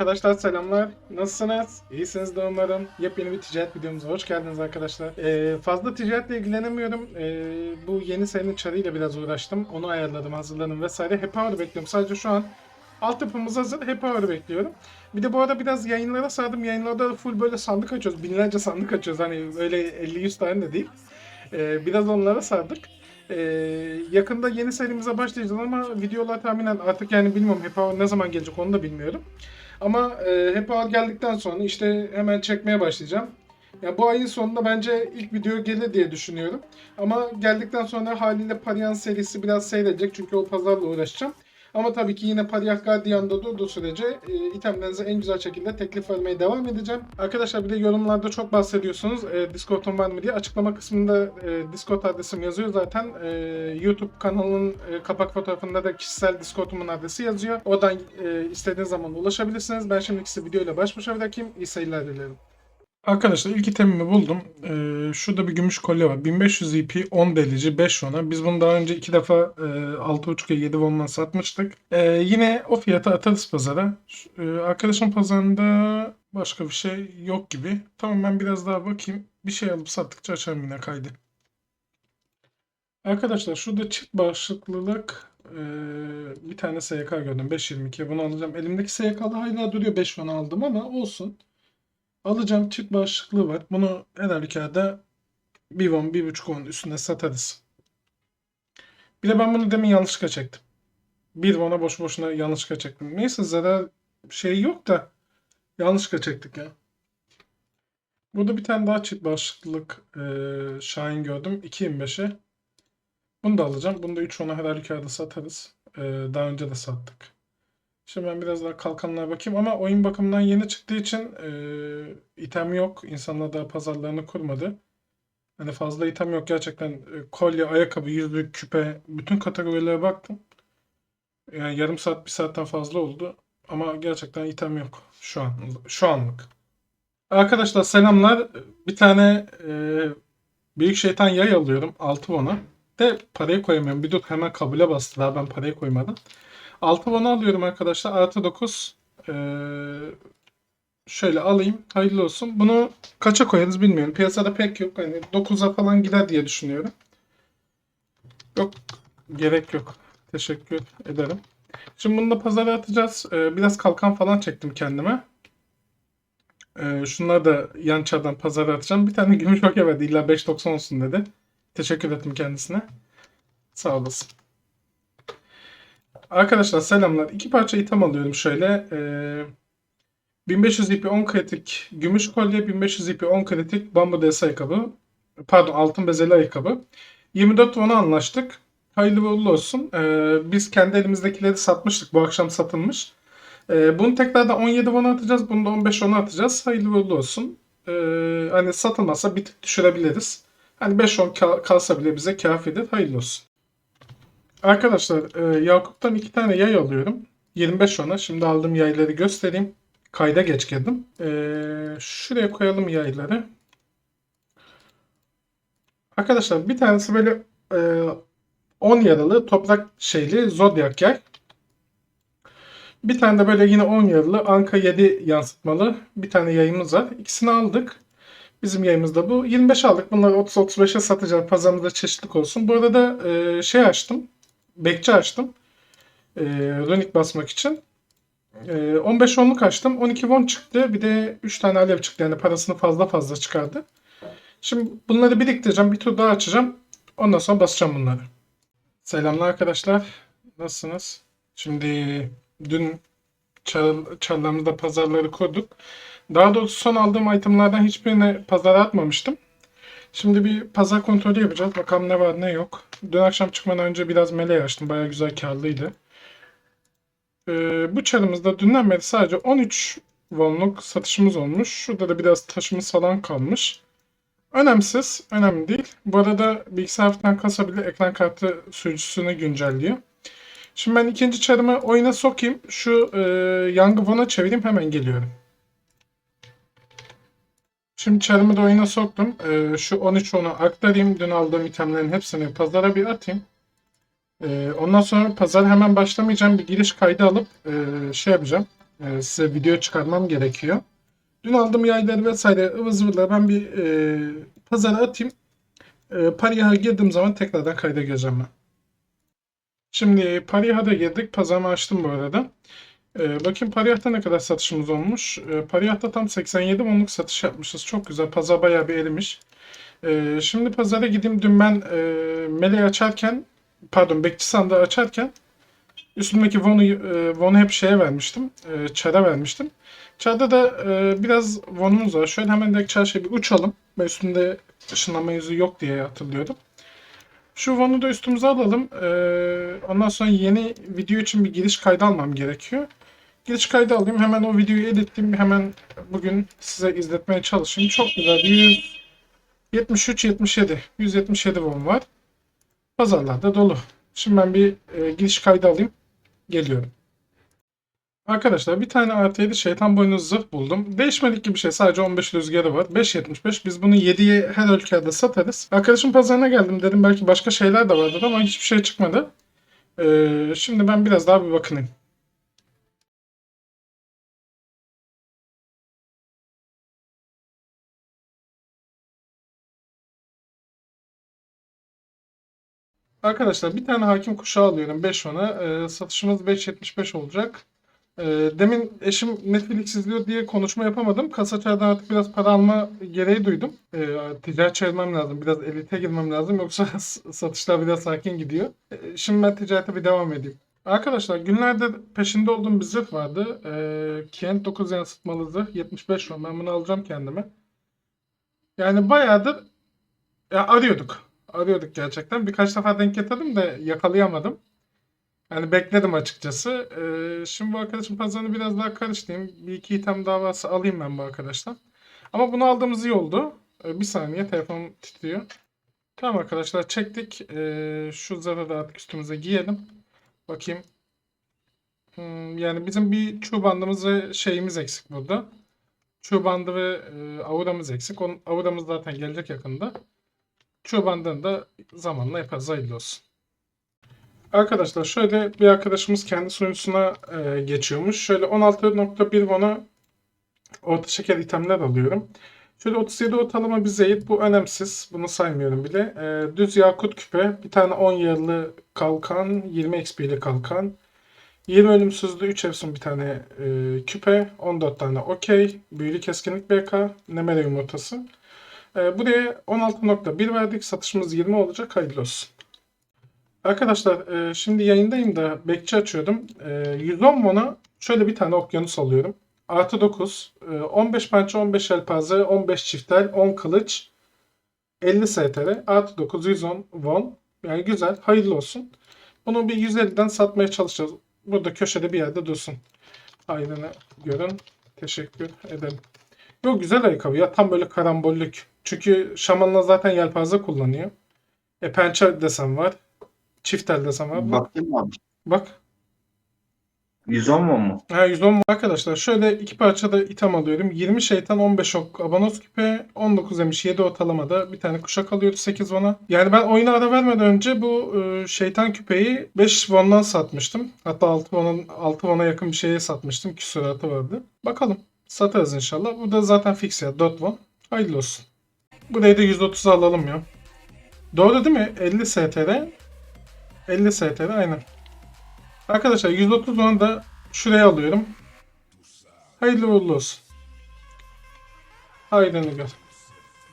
Arkadaşlar selamlar. Nasılsınız? İyisiniz de umarım. Yepyeni bir ticaret videomuza hoş geldiniz arkadaşlar. Ee, fazla ticaretle ilgilenemiyorum. Ee, bu yeni serinin çarıyla biraz uğraştım. Onu ayarladım, hazırladım vesaire. Happy Hour bekliyorum. Sadece şu an altyapımız hazır. Happy Hour bekliyorum. Bir de bu arada biraz yayınlara sardım. Yayınlarda full böyle sandık açıyoruz. Binlerce sandık açıyoruz. Hani öyle 50-100 tane de değil. Ee, biraz onlara sardık. Ee, yakında yeni serimize başlayacağız ama videolar tahminen artık yani bilmiyorum Hour ne zaman gelecek onu da bilmiyorum. Ama e, Happy Hour geldikten sonra işte hemen çekmeye başlayacağım. Ya bu ayın sonunda bence ilk video gelir diye düşünüyorum. Ama geldikten sonra haliyle Parian serisi biraz seyredecek çünkü o pazarla uğraşacağım. Ama tabii ki yine Pariah Guardian'da durduğu sürece e, itemlerinize en güzel şekilde teklif vermeye devam edeceğim. Arkadaşlar bir de yorumlarda çok bahsediyorsunuz. E, Discord'um var mı diye. Açıklama kısmında e, Discord adresim yazıyor zaten. E, YouTube kanalının e, kapak fotoğrafında da kişisel Discord'umun adresi yazıyor. Oradan e, istediğiniz zaman ulaşabilirsiniz. Ben şimdi ikisi videoyla baş başa bırakayım. İyi seyirler dilerim. Arkadaşlar ilk itemimi buldum. Ee, şurada bir gümüş kolye var. 1500 EP 10 delici 5 ona. Biz bunu daha önce iki defa e, 6.5'a 7 won'dan satmıştık. Ee, yine o fiyata atarız pazara. E, arkadaşım pazarında başka bir şey yok gibi. Tamam ben biraz daha bakayım. Bir şey alıp sattıkça açarım yine kaydı. Arkadaşlar şurada çift başlıklılık e, bir tane SYK gördüm. 5.22 bunu alacağım. Elimdeki SYK'da hala duruyor. 5 won aldım ama olsun. Alacağım çift başlıklı var. Bunu en halükarda 1 won, 1.5 won üstüne satarız. Bir de ben bunu demin yanlışlıkla çektim. 1 won'a boş boşuna yanlışlıkla çektim. Neyse zarar şey yok da yanlışlıkla çektik ya. Burada bir tane daha çift başlıklık e, Şahin gördüm. 2.25'e. Bunu da alacağım. Bunu da 3 won'a her halükarda satarız. E, daha önce de sattık. Şimdi ben biraz daha kalkanlara bakayım ama oyun bakımından yeni çıktığı için e, item yok. İnsanlar daha pazarlarını kurmadı. Hani fazla item yok gerçekten. E, kolye, ayakkabı, yüzük, küpe bütün kategorilere baktım. Yani yarım saat, bir saatten fazla oldu. Ama gerçekten item yok şu an şu anlık. Arkadaşlar selamlar. Bir tane e, Büyük Şeytan yay alıyorum. 6 won'a. De parayı koyamıyorum. Bir dur hemen kabule bastı daha ben parayı koymadım. 6 bana alıyorum arkadaşlar. Artı 9. Ee, şöyle alayım. Hayırlı olsun. Bunu kaça koyarız bilmiyorum. Piyasada pek yok. Hani 9'a falan gider diye düşünüyorum. Yok. Gerek yok. Teşekkür ederim. Şimdi bunu da pazara atacağız. Ee, biraz kalkan falan çektim kendime. Ee, şunları da yan çardan pazara atacağım. Bir tane gümüş okey verdi. İlla 5.90 olsun dedi. Teşekkür ettim kendisine. Sağ olasın. Arkadaşlar selamlar. İki parça item alıyorum şöyle. Ee, 1500 ip 10 kritik gümüş kolye, 1500 ip 10 kritik bambu DS ayakkabı. Pardon altın bezeli ayakkabı. 24 won'a anlaştık. Hayırlı uğurlu olsun. Ee, biz kendi elimizdekileri satmıştık. Bu akşam satılmış. Ee, bunu tekrardan 17 won'a atacağız. Bunu da 15 won'a atacağız. Hayırlı uğurlu olsun. Ee, hani satılmazsa bir tık düşürebiliriz. Hani 5 won kal- kalsa bile bize kafidir. Hayırlı olsun. Arkadaşlar e, Yakup'tan iki tane yay alıyorum. 25 ona. Şimdi aldığım yayları göstereyim. Kayda geç girdim. E, şuraya koyalım yayları. Arkadaşlar bir tanesi böyle e, 10 yaralı toprak şeyli Zodiac yay. Bir tane de böyle yine 10 yaralı Anka 7 yansıtmalı bir tane yayımız var. İkisini aldık. Bizim yayımız da bu. 25 aldık. Bunları 30-35'e satacağız. Pazarımızda çeşitlilik olsun. Bu arada e, şey açtım. Bekçi açtım. E, runik basmak için. E, 15 onluk açtım. 12 won çıktı. Bir de 3 tane alev çıktı. Yani parasını fazla fazla çıkardı. Şimdi bunları biriktireceğim. Bir tur daha açacağım. Ondan sonra basacağım bunları. Selamlar arkadaşlar. Nasılsınız? Şimdi dün çar, çarlarımızda pazarları kurduk. Daha doğrusu son aldığım itemlardan hiçbirini pazara atmamıştım. Şimdi bir pazar kontrolü yapacağız. Bakalım ne var ne yok. Dün akşam çıkmadan önce biraz meleği açtım. Baya güzel karlıydı. Ee, bu çarımızda dünden beri sadece 13 wonluk satışımız olmuş. Şurada da biraz taşımız falan kalmış. Önemsiz, önemli değil. Bu arada bilgisayar falan kasabilir. Ekran kartı sürücüsünü güncelliyor. Şimdi ben ikinci çarımı oyuna sokayım. Şu e, Young Won'a çevireyim hemen geliyorum. Şimdi çarımı da oyuna soktum. Ee, şu 13 onu aktarayım. Dün aldığım itemlerin hepsini pazara bir atayım. Ee, ondan sonra pazar hemen başlamayacağım. Bir giriş kaydı alıp e, şey yapacağım. e, size video çıkarmam gerekiyor. Dün aldığım yayları vesaire ıvır zıvırları ben bir e, pazara atayım. E, Pariha girdiğim zaman tekrardan kayda gireceğim ben. Şimdi Pariha'da girdik. Pazarımı açtım bu arada. E, bakayım Pariha'da ne kadar satışımız olmuş. E, Pariha'da tam 87 onluk satış yapmışız. Çok güzel. Pazar bayağı bir erimiş. E, şimdi pazara gideyim. Dün ben e, Meleği açarken pardon bekçi sandığı açarken üstümdeki Von'u e, Von'u hep şeye vermiştim. E, Çar'a vermiştim. Çar'da da e, biraz Von'umuz var. Şöyle hemen direkt çarşıya bir uçalım. Ben üstünde ışınlanma yüzü yok diye hatırlıyordum. Şu Von'u da üstümüze alalım. E, ondan sonra yeni video için bir giriş kaydı almam gerekiyor. Giriş kaydı alayım. Hemen o videoyu editleyeyim. Hemen bugün size izletmeye çalışayım. Çok güzel. 173-77. 177 Von var. Pazarlarda dolu. Şimdi ben bir e, giriş kaydı alayım. Geliyorum. Arkadaşlar bir tane artı şeytan boynuz zırh buldum. Değişmedik gibi bir şey. Sadece 15 rüzgarı var. 5.75. Biz bunu 7'ye her ülkede satarız. Arkadaşım pazarına geldim dedim. Belki başka şeyler de vardır ama hiçbir şey çıkmadı. Ee, şimdi ben biraz daha bir bakınayım. Arkadaşlar bir tane hakim kuşağı alıyorum 5 ona. Ee, satışımız 5.75 olacak. Ee, demin eşim Netflix izliyor diye konuşma yapamadım. Kasaçlardan artık biraz para alma gereği duydum. Ee, ticaret çevirmem lazım. Biraz elite girmem lazım. Yoksa satışlar biraz sakin gidiyor. Ee, şimdi ben ticarete bir devam edeyim. Arkadaşlar günlerde peşinde olduğum bir zırh vardı. Ee, Kent 9 yansıtmalı zırh 75 şu an. Ben bunu alacağım kendime. Yani bayağıdır ya arıyorduk. Arıyorduk gerçekten. Birkaç defa denk getirdim de yakalayamadım. Yani bekledim açıkçası. Ee, şimdi bu arkadaşın pazarını biraz daha karıştırayım. Bir iki item daha varsa alayım ben bu arkadaştan. Ama bunu aldığımız iyi oldu. Ee, bir saniye telefon titriyor. Tamam arkadaşlar çektik. Ee, şu zarı da artık üstümüze giyelim. Bakayım. Hmm, yani bizim bir çuğ bandımız ve şeyimiz eksik burada. Çuğ bandı ve e, auramız eksik. Onun, auramız zaten gelecek yakında. Çuğ bandını da zamanla yaparız. Hayırlı olsun. Arkadaşlar şöyle bir arkadaşımız kendi sunucusuna e, geçiyormuş. Şöyle 16.1 bona orta şeker itemler alıyorum. Şöyle 37 ortalama bir zeyit. Bu önemsiz. Bunu saymıyorum bile. E, düz yakut küpe. Bir tane 10 yıllı kalkan. 20 XP'li kalkan. 20 ölümsüzlü 3 efsun bir tane e, küpe. 14 tane okey. Büyülü keskinlik BK. Nemere yumurtası. E, buraya 16.1 verdik. Satışımız 20 olacak. Hayırlı olsun. Arkadaşlar e, şimdi yayındayım da bekçi açıyordum. E, 110 mona şöyle bir tane okyanus alıyorum. Artı 9. E, 15 pençe, 15 elpaze, 15 çiftel, 10 kılıç, 50 STR. Artı 9, 110 won. Yani güzel. Hayırlı olsun. Bunu bir 150'den satmaya çalışacağız. Burada köşede bir yerde dursun. Ayrını görün. Teşekkür ederim. Yok güzel ayakkabı ya. Tam böyle karambollük. Çünkü şamanla zaten yelpaze kullanıyor. E pençe desen var. Çift el desen var. Bak. Baktın mı abi? Bak. 110 mu mu? Ha 110 mu arkadaşlar? Şöyle iki parçada item alıyorum. 20 şeytan 15 ok abonos küpe 19 emiş 7 ortalamada bir tane kuşak alıyoruz 8 vana. Yani ben oyuna ara vermeden önce bu e, şeytan küpeyi 5 vandan satmıştım. Hatta 6 vanın 6 vana yakın bir şeye satmıştım. Küsuratı vardı. Bakalım. Satarız inşallah. Bu da zaten fix ya 4 van. Hayırlı olsun. Burayı da 130 alalım ya. Doğru değil mi? 50 STR. 50 STR aynen. Arkadaşlar 130 onu da şuraya alıyorum. Hayırlı uğurlu olsun. Haydi gör.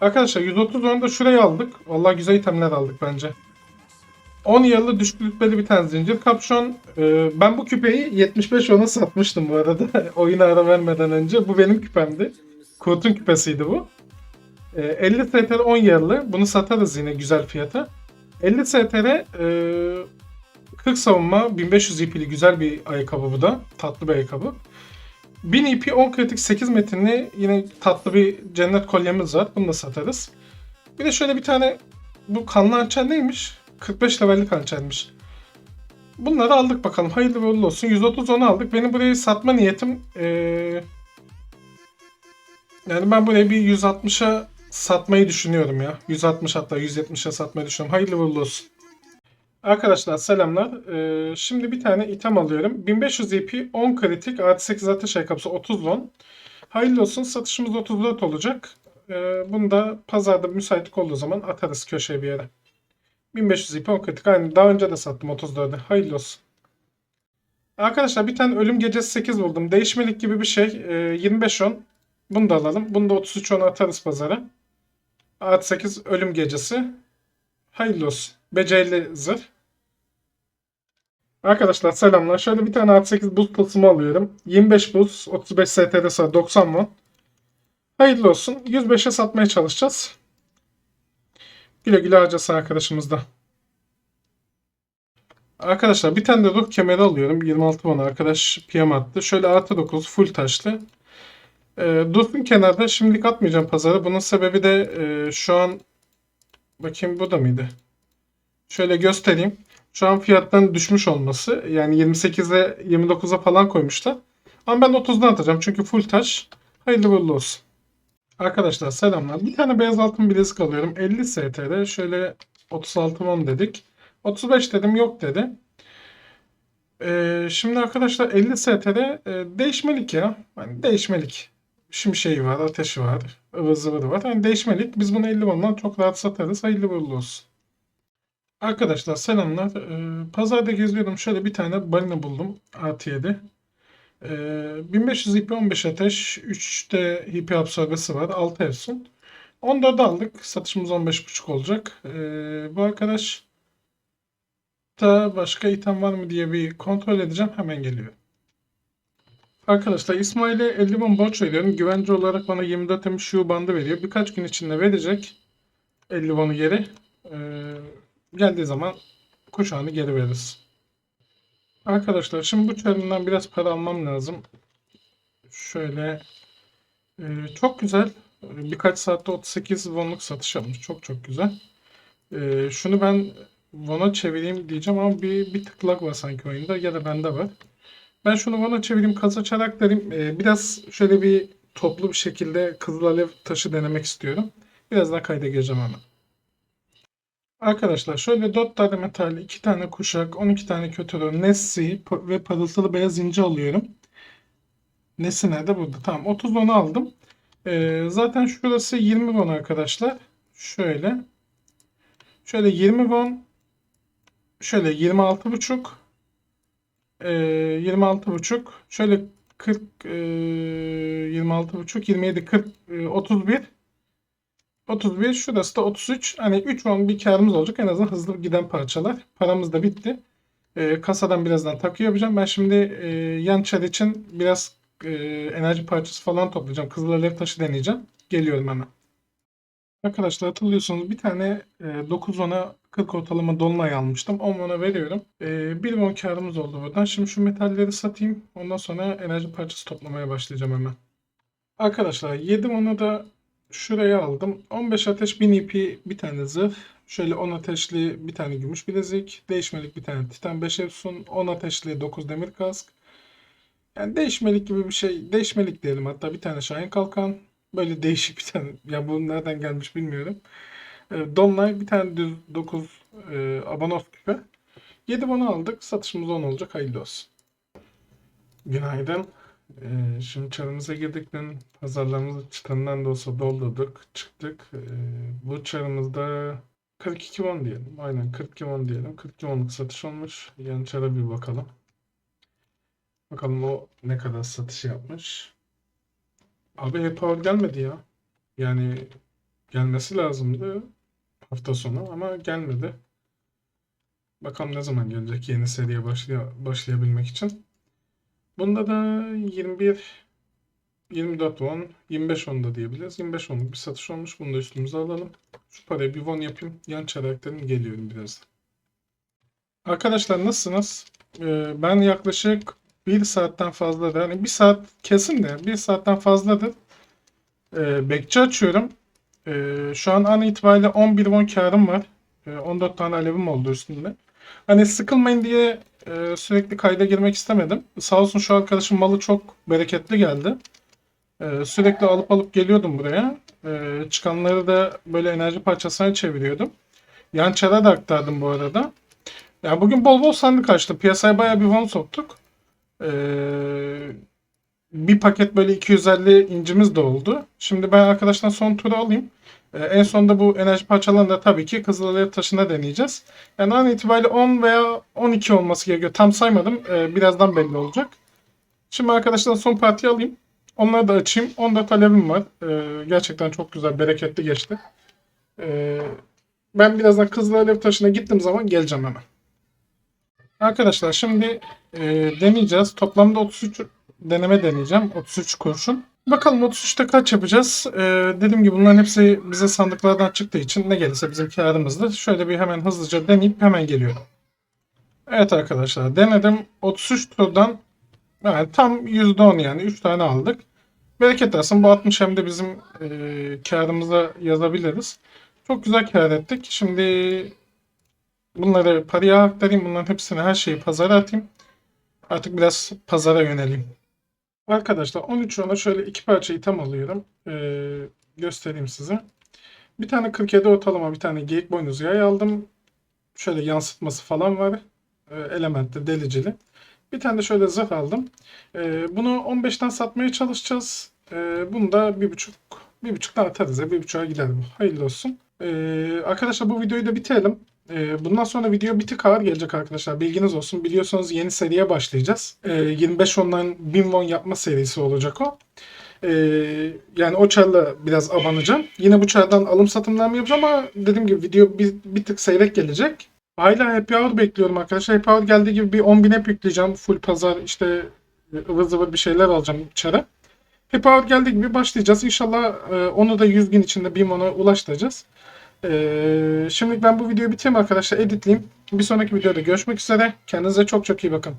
Arkadaşlar 130 onu da şuraya aldık. Vallahi güzel itemler aldık bence. 10 yıllı düşük rütbeli bir tane zincir kapşon. Ee, ben bu küpeyi 75 ona satmıştım bu arada. Oyuna ara vermeden önce. Bu benim küpemdi. Kurt'un küpesiydi bu. Ee, 50 STR 10 yıllı. Bunu satarız yine güzel fiyata. 50 STR e, 40 savunma 1500 IP'li güzel bir ayakkabı bu da. Tatlı bir ayakkabı. 1000 IP 10 kritik 8 metinli yine tatlı bir cennet kolyemiz var. Bunu da satarız. Bir de şöyle bir tane bu kanlı hançer neymiş? 45 levellik hançermiş. Bunları aldık bakalım. Hayırlı ve uğurlu olsun. 130 onu aldık. Benim burayı satma niyetim ee, yani ben burayı bir 160'a satmayı düşünüyorum ya. 160 hatta 170'e satmayı düşünüyorum. Hayırlı uğurlu olsun. Arkadaşlar selamlar. Ee, şimdi bir tane item alıyorum. 1500 EP 10 kritik artı 8 ateş ayakkabısı 30 won. Hayırlı olsun satışımız 34 olacak. Ee, bunu da pazarda müsaitlik olduğu zaman atarız köşeye bir yere. 1500 EP 10 kritik. Aynı daha önce de sattım 34'e. Hayırlı olsun. Arkadaşlar bir tane ölüm gecesi 8 buldum. Değişmelik gibi bir şey. Ee, 25 10. Bunu da alalım. Bunu da 33 10 atarız pazara. Artı 8 ölüm gecesi. Hayırlı olsun. Becerili zırh. Arkadaşlar selamlar. Şöyle bir tane artı 8 buz tılsımı alıyorum. 25 buz, 35 STR sonra 90 won. Hayırlı olsun. 105'e satmaya çalışacağız. Güle güle harcasın arkadaşımız da. Arkadaşlar bir tane de ruh kemeri alıyorum. 26 won arkadaş PM attı. Şöyle artı 9 full taşlı. Ee, dursun kenarda. Şimdilik atmayacağım pazara. Bunun sebebi de e, şu an bakayım bu da mıydı? Şöyle göstereyim. Şu an fiyattan düşmüş olması. Yani 28'e 29'a falan koymuşlar. Ama ben 30'dan atacağım. Çünkü full taş. Hayırlı uğurlu olsun. Arkadaşlar selamlar. Bir tane beyaz altın bilezik alıyorum. 50 STR. Şöyle 36 won dedik. 35 dedim yok dedi. Ee, şimdi arkadaşlar 50 STR e, değişmelik ya. Hani değişmelik. Şimdi şey var, ateşi var, ıvır var. Hani değişmelik. Biz bunu 50 won'dan çok rahat satarız. Hayırlı uğurlu olsun. Arkadaşlar selamlar. Ee, pazarda geziyordum. Şöyle bir tane balina buldum. Artı 7. Ee, 1500 IP 15 ateş. 3'te HP absorbesi var. 6 Efsun. 14 aldık. Satışımız 15.5 olacak. Ee, bu arkadaş da başka item var mı diye bir kontrol edeceğim. Hemen geliyor. Arkadaşlar İsmail'e 50 won borç veriyorum. Güvence olarak bana 24 M şu bandı veriyor. Birkaç gün içinde verecek. 50 won'u geri. Ee, geldiği zaman kuşağını geri veririz. Arkadaşlar şimdi bu çarından biraz para almam lazım. Şöyle e, çok güzel. Birkaç saatte 38 wonluk satış yapmış. Çok çok güzel. E, şunu ben won'a çevireyim diyeceğim ama bir, bir tıklak var sanki oyunda ya da bende var. Ben şunu won'a çevireyim kasa çarak derim. E, biraz şöyle bir toplu bir şekilde Kızıl Alev taşı denemek istiyorum. Birazdan kayda gireceğim hemen. Arkadaşlar şöyle 4 tane metal, 2 tane kuşak, 12 tane kötü Nessi ve parıltılı beyaz ince alıyorum. Nessi nerede? Burada. Tamam 30 onu aldım. Ee, zaten şurası 20 won arkadaşlar. Şöyle. Şöyle 20 won. Şöyle 26 buçuk. Ee, 26 buçuk. Şöyle 40 ee, 26 buçuk 27 40 ee, 31 31 şurası da 33. Hani 3 won bir karımız olacak. En azından hızlı giden parçalar. Paramız da bitti. Ee, kasadan birazdan takıyor yapacağım. Ben şimdi e, yan çar için biraz e, enerji parçası falan toplayacağım. Kızıl alev taşı deneyeceğim. Geliyorum hemen. Arkadaşlar hatırlıyorsunuz bir tane e, 9 won'a 40 ortalama dolunay almıştım. 10 won'a veriyorum. E, 1 won karımız oldu buradan. Şimdi şu metalleri satayım. Ondan sonra enerji parçası toplamaya başlayacağım hemen. Arkadaşlar 7 won'a da Şuraya aldım. 15 ateş 1000 ipi bir tane zırh. Şöyle 10 ateşli bir tane gümüş bilezik. Değişmelik bir tane titan 5 efsun. 10 ateşli 9 demir kask. Yani değişmelik gibi bir şey. Değişmelik diyelim hatta bir tane şahin kalkan. Böyle değişik bir tane. Ya bu nereden gelmiş bilmiyorum. E, Dolunay bir tane düz 9 e, abonos küpe. 7 bunu aldık. Satışımız 10 olacak. Hayırlı olsun. Günaydın. Ee, şimdi çarımıza girdik. Dün pazarlarımızı çıtandan da olsa doldurduk. Çıktık. Ee, bu çarımızda 42 won diyelim. Aynen 42 won diyelim. 42 wonluk satış olmuş. Yan çara bir bakalım. Bakalım o ne kadar satış yapmış. Abi e-power gelmedi ya. Yani gelmesi lazımdı hafta sonu ama gelmedi. Bakalım ne zaman gelecek yeni seriye başlay başlayabilmek için. Bunda da 21 24 won, 25 won da diyebiliriz. 25 wonluk bir satış olmuş. Bunu da üstümüze alalım. Şu parayı bir won yapayım. Yan çaraklarım geliyorum birazdan. Arkadaşlar nasılsınız? Ee, ben yaklaşık bir saatten fazladır. Yani bir saat kesin de bir saatten fazladır. Ee, bekçi açıyorum. Ee, şu an an itibariyle 11 won karım var. Ee, 14 tane alevim oldu üstünde. Hani sıkılmayın diye e, sürekli kayda girmek istemedim. Sağ olsun şu arkadaşın malı çok bereketli geldi. E, sürekli alıp alıp geliyordum buraya. E, çıkanları da böyle enerji parçasına çeviriyordum. Yan çara da aktardım bu arada. Yani bugün bol bol sandık açtı. Piyasaya bayağı bir won soktuk. Ee, bir paket böyle 250 incimiz de oldu. Şimdi ben arkadaştan son turu alayım. Ee, en sonunda bu enerji parçalarını da tabii ki Kızılalev taşına deneyeceğiz. Yani an itibariyle 10 veya 12 olması gerekiyor. Tam saymadım. Ee, birazdan belli olacak. Şimdi arkadaşlar son partiyi alayım. Onları da açayım. 14 alevim var. Ee, gerçekten çok güzel, bereketli geçti. Ee, ben birazdan Kızılalev taşına gittiğim zaman geleceğim hemen. Arkadaşlar şimdi e, deneyeceğiz. Toplamda 33 deneme deneyeceğim. 33 kurşun. Bakalım 33'te kaç yapacağız? Ee, dediğim gibi bunların hepsi bize sandıklardan çıktığı için ne gelirse bizim karımızdır. Şöyle bir hemen hızlıca deneyip hemen geliyorum. Evet arkadaşlar denedim. 33 turdan yani tam %10 yani 3 tane aldık. Bereket olsun bu 60 hem de bizim e, karımıza yazabiliriz. Çok güzel kar ettik. Şimdi bunları paraya aktarayım. Bunların hepsini her şeyi pazara atayım. Artık biraz pazara yöneleyim. Arkadaşlar 13 ona şöyle iki parça item alıyorum. Ee, göstereyim size. Bir tane 47 ortalama bir tane geyik boynuz yay aldım. Şöyle yansıtması falan var. Ee, elementli, delicili. Bir tane de şöyle zırh aldım. Ee, bunu 15'ten satmaya çalışacağız. Ee, bunu da 1.5 1.5'tan atarız ya. 1.5'a gider bu. Hayırlı olsun. Ee, arkadaşlar bu videoyu da bitirelim. Ee, bundan sonra video bir tık ağır gelecek arkadaşlar. Bilginiz olsun. Biliyorsunuz yeni seriye başlayacağız. Ee, 25 online 1000 won yapma serisi olacak o. Ee, yani o çarla biraz abanacağım. Yine bu çardan alım satımlarımı yapacağım ama dediğim gibi video bir, bir tık seyrek gelecek. Hala Happy Hour bekliyorum arkadaşlar. Happy Hour geldiği gibi bir 10.000 app yükleyeceğim. Full pazar işte ıvır zıvır bir şeyler alacağım çara. Happy Hour geldiği gibi başlayacağız. İnşallah e, onu da 100 gün içinde 1000 won'a ulaştıracağız. Ee, şimdilik ben bu videoyu bitireyim arkadaşlar. Editleyeyim. Bir sonraki videoda görüşmek üzere. Kendinize çok çok iyi bakın.